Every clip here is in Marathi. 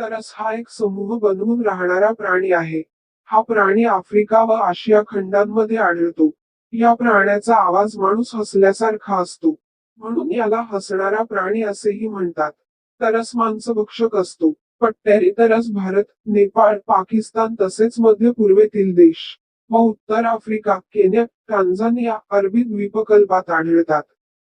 तरस हा एक समूह बनवून राहणारा प्राणी आहे. हा प्राणी आफ्रिका व आशिया खंडांमध्ये आढळतो. या प्राण्याचा आवाज माणूस हसल्यासारखा असतो. म्हणून याला हसणारा प्राणी असेही म्हणतात. तरस मांसभक्षक असतो. पट्टेरी तरस भारत नेपाळ पाकिस्तान तसेच मध्य पूर्वेतील देश. व उत्तर आफ्रिका केन्या टांझानिया अरबी द्वीपकल्पात आढळतात.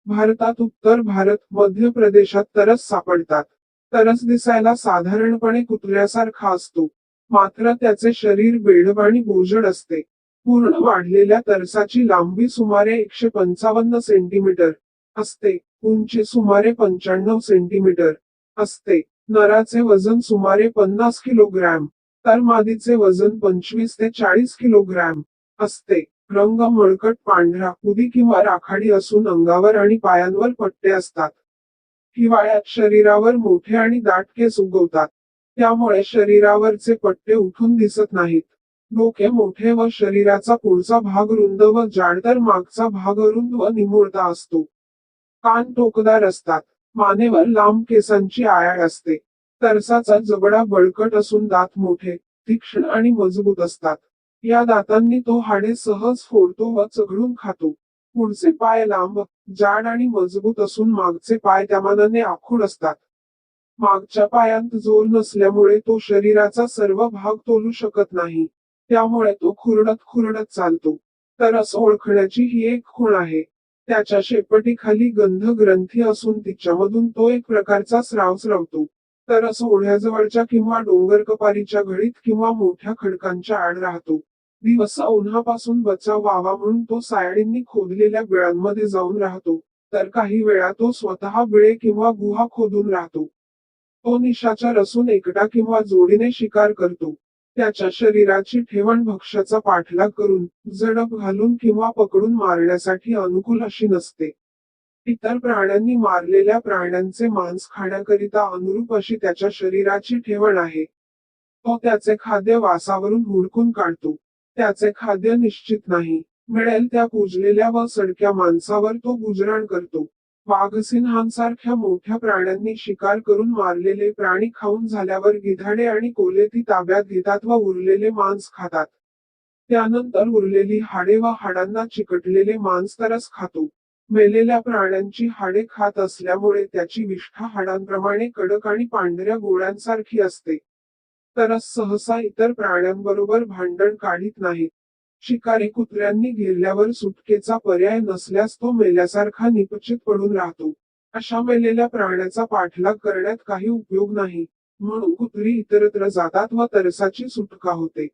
भारतात उत्तर भारत मध्य प्रदेशात तरस सापडतात. तरस दिसायला साधारणपणे कुत्र्यासारखा असतो. मात्र त्याचे शरीर बेढप आणि बोजड असते. पूर्ण वाढलेल्या तरसाची लांबी सुमारे एकशे पंचावन्न सेंटीमीटर असते. उंची सुमारे पंच्याण्णव सेंटीमीटर असते. नराचे वजन सुमारे पन्नास किलोग्रॅम. तर मादीचे वजन पंचवीस ते चाळीस किलोग्रॅम असते. रंग मळकट पांढरा कुदी किंवा राखाडी असून अंगावर आणि पायांवर पट्टे असतात. हिवाळ्यात शरीरावर मोठे आणि दाट केस उगवतात. त्यामुळे शरीरावरचे पट्टे उठून दिसत नाहीत. डोके मोठे व शरीराचा पुढचा भाग रुंद व जाड तर मागचा भाग अरुंद व निमुळता असतो. कान टोकदार असतात. मानेवर लांब केसांची आयाळ असते. तरसाचा जबडा बळकट असून दात मोठे तीक्ष्ण आणि मजबूत असतात. या दातांनी तो हाडे सहज फोडतो व चघळून खातो. पुढचे पाय लांब जाड आणि मजबूत असून मागचे पाय त्या मानाने आखूड असतात. मागच्या पायांत जोर नसल्यामुळे तो शरीराचा सर्व भाग तोलू शकत नाही. त्यामुळे तो खुरडत खुरडत चालतो. तर असं ओळखण्याची ही एक खूण आहे. त्याच्या शेपटीखाली गंध ग्रंथी असून तिच्यामधून तो एक प्रकारचा स्राव स्रवतो. असं ओढ्याजवळच्या किंवा डोंगर कपारीच्या घडीत किंवा मोठ्या खडकांच्या आड राहतो. दिवसा उन्हापासून बचाव व्हावा म्हणून तो सायडींनी खोदलेल्या बिळांमध्ये जाऊन राहतो. तर काही वेळा तो स्वतः बिळे किंवा गुहा खोदून राहतो. तो निशाचर असून एकटा किंवा जोडीने शिकार करतो. त्याच्या शरीराची ठेवण भक्ष्याचा पाठलाग करून जडप घालून किंवा पकडून मारण्यासाठी अनुकूल अशी नसते. इतर प्राण्यांनी मारलेल्या प्राण्यांचे मांस खाण्याकरिता अनुरूप अशी त्याच्या शरीराची ठेवण आहे. तो त्याचे खाद्य वासावरून हुडकून काढतो. त्याचे खाद्य निश्चित नाही. मिळेल त्या कुजलेल्या व सडक्या माणसावर तो गुजराण करतो. वाघसिंहांसारख्या मोठ्या प्राण्यांनी शिकार करून मारलेले प्राणी खाऊन झाल्यावर गिधाडे आणि कोलेती ताब्यात घेतात व उरलेले मांस खातात. त्यानंतर उरलेली हाडे व हाडांना चिकटलेले मांस तरच खातो. मेलेल्या प्राण्यांची हाडे खात असल्यामुळे त्याची विष्ठा हाडांप्रमाणे कडक आणि पांढऱ्या गोळ्यांसारखी असते. तर सहसा इतर प्राण्यांबरोबर भांडण काढीत नाहीत. शिकारी कुत्र्यांनी घेरल्यावर सुटकेचा पर्याय नसल्यास तो मेल्यासारखा निपचित पडून राहतो. अशा मेलेल्या प्राण्याचा पाठलाग करण्यात काही उपयोग नाही. म्हणून कुत्री इतरत्र जातात व तरसाची सुटका होते.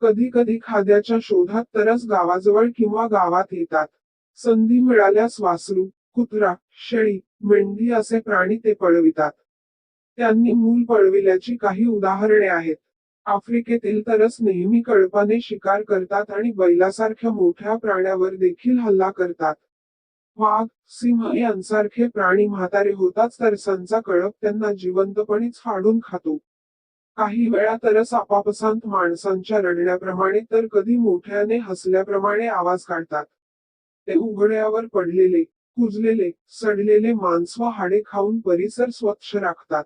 कधी कधी खाद्याच्या शोधात तरस गावाजवळ किंवा गावात येतात. संधी मिळाल्यास वासरू कुत्रा शेळी मेंढी असे प्राणी ते पळवितात. त्यांनी मूल पळविल्याची काही उदाहरणे आहेत. आफ्रिकेतील तरस नेहमी कळपाने शिकार करतात आणि बैलासारख्या मोठ्या प्राण्यावर देखील हल्ला करतात. वाघ सिंह यांसारखे प्राणी म्हातारे होताच तरसांचा कळप त्यांना जिवंतपणीच फाडून खातो. काही वेळा तरस आपापसांत माणसांच्या रडण्याप्रमाणे तर कधी मोठ्याने हसल्याप्रमाणे आवाज काढतात. ते उघड्यावर पडलेले कुजलेले सडलेले मांस व हाडे खाऊन परिसर स्वच्छ राखतात.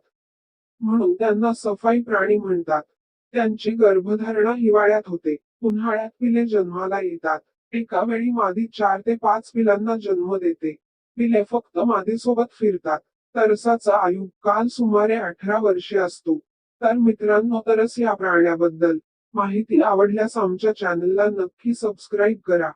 म्हणून त्यांना सफाई प्राणी म्हणतात. त्यांची गर्भधारणा हिवाळ्यात होते. उन्हाळ्यात पिले जन्माला येतात. एका वेळी मादी चार ते पाच पिलांना जन्म देते. पिले फक्त मादीसोबत फिरतात. तरसाचा आयु काल सुमारे अठरा वर्षे असतो. तर मित्रांनो तरस या प्राण्याबद्दल माहिती आवडल्यास आमच्या चॅनलला नक्की सबस्क्राईब करा.